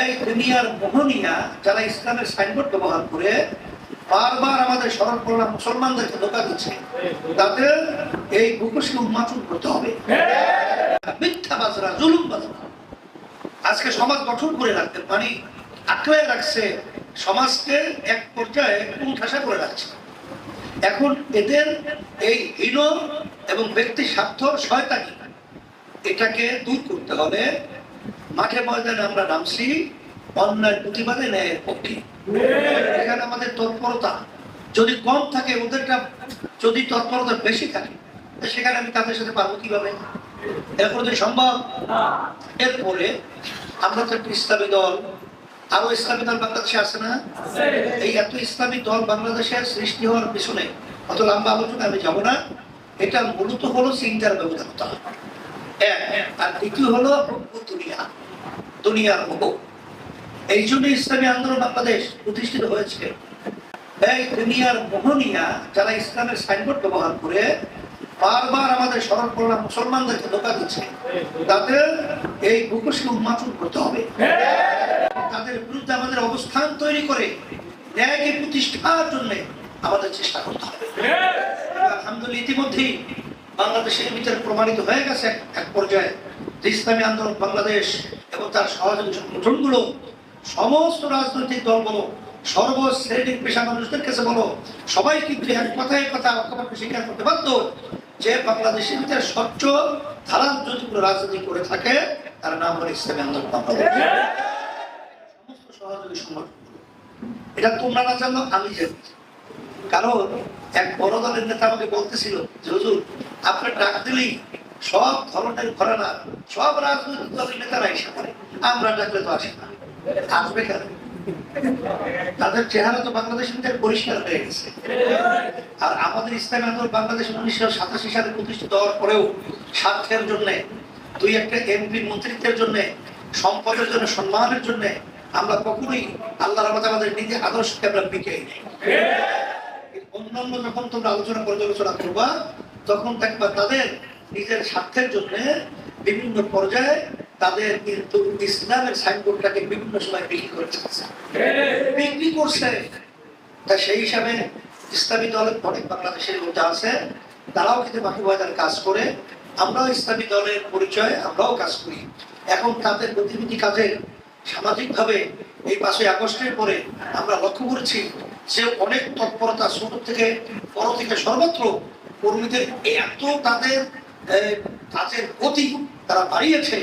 এই দুনিয়ার মোহনিয়া যারা ইসলামের সাইনবোর্ড ব্যবহার করে বারবার আমাদের স্মরণ করলাম, মুসলমানদেরকে ধোকা দিচ্ছে। এই মুখোশকে উন্মাচন করতে হবে। মিথ্যা বাজরা জুলুম বাজরা আজকে সমাজ গঠন করে রাখতে মানে আঁকড়ে রাখছে সমাজকে এক পর্যায়ে উঠাসা করে রাখছে। এখন এদের এই হীন এবং ব্যক্তি স্বার্থ শয়তানি, এটাকে দূর করতে হলে মাঠে ময়দানে আমরা নামছি অন্যায় প্রতিবাদে ন্যায়ের পক্ষে। এখানে আমাদের তৎপরতা যদি কম থাকে ওদেরটা যদি তৎপরতা বেশি থাকে সেখানে আমি তাদের সাথে পারব কীভাবে? এরপর যদি সম্ভব এরপরে আমরা তো একটা ইসলামী দল। আরও ইসলামী দল বাংলাদেশে আছে না? এই এত ইসলামী দল বাংলাদেশের সৃষ্টি হওয়ার পিছনে অত লম্বা আলোচনা আমি যাব না। এটা মূলত হলো চিন্তার ব্যবধানতা। এক আর দ্বিতীয় হলো দুনিয়া। দুনিয়ার মোহ এই জন্য ইসলামী আন্দোলন বাংলাদেশ প্রতিষ্ঠিত হয়েছে। এই দুনিয়ার মোহনিয়া যারা ইসলামের সাইনবোর্ড ব্যবহার করে বারবার আমাদের স্মরণ করলাম মুসলমানদেরকে ধোকা দিচ্ছে। তাদের এই মুখোশকে উন্মাচন করতে হবে। তাদের বিরুদ্ধে আমাদের অবস্থান তৈরি করে ন্যায়কে প্রতিষ্ঠার জন্য আমাদের চেষ্টা করতে হবে। আলহামদুলিল্লাহ ইতিমধ্যেই বাংলাদেশের ভিতরে প্রমাণিত হয়ে গেছে এক- পর্যায়ে যে ইসলামী আন্দোলন বাংলাদেশ এবং তার সহযোগী সংগঠনগুলো সমস্ত রাজনৈতিক দলগুলো সর্বশ্রেণীর পেশা মানুষদের কাছে বলো সবাই কিন্তু এক কথায় কথা ঐক্যবদ্ধ স্বীকার করতে বাধ্য? যে বাংলাদেশের ভিতরে স্বচ্ছ ধারার যদি কোনো রাজনীতি করে থাকে তার নাম হলো ইসলামী আন্দোলন বাংলাদেশ। সমস্ত সহযোগী সংগঠনগুলো। এটা তোমরা না জানো আমি জানি। কারণ এক বড় দলের নেতা আমাকে বলতেছিল যে হুজুর আপনি ডাক দিলেই সব ধরনের ঘরানা, সব রাজনৈতিক দলের নেতারা এসে পড়ে। আমরা ডাকলে তো আসে না। আসবে কেন? তাদের চেহারা তো বাংলাদেশের পরিষ্কার হয়ে গেছে। আর আমাদের ইসলামী আন্দোলন বাংলাদেশ উনিশশো সাতাশি সালে প্রতিষ্ঠিত হওয়ার পরেও স্বার্থের জন্য, দুই একটা এমপি মন্ত্রিত্বের জন্য, সম্পদের জন্য, সম্মানের জন্য আমরা কখনোই আল্লাহর আমাদের আমাদের নিজের আদর্শকে আমরা বিকে নেই। অন্যান্য যখন তোমরা আলোচনা পর্যালোচনা করবা তখন দেখবা তাদের নিজের স্বার্থের জন্য বিভিন্ন পর্যায়ে তাদের কিন্তু ইসলামের সাইনবোর্ডটাকে বিভিন্ন সময় বিক্রি করে চলছে বিক্রি করছে। তা সেই হিসাবে ইসলামী দলের অনেক বাংলাদেশের মধ্যে আছে। তারাও কিন্তু বাকি ময়দানে কাজ করে। আমরাও ইসলামী দলের পরিচয় আমরাও কাজ করি। এখন তাদের গতিবিধি কাজে সামাজিকভাবে এই পাঁচই আগস্টের পরে আমরা লক্ষ্য করেছি যে অনেক তৎপরতা ছোট থেকে বড় থেকে সর্বত্র কর্মীদের এত তাদের কাজের গতি তারা বাড়িয়েছে।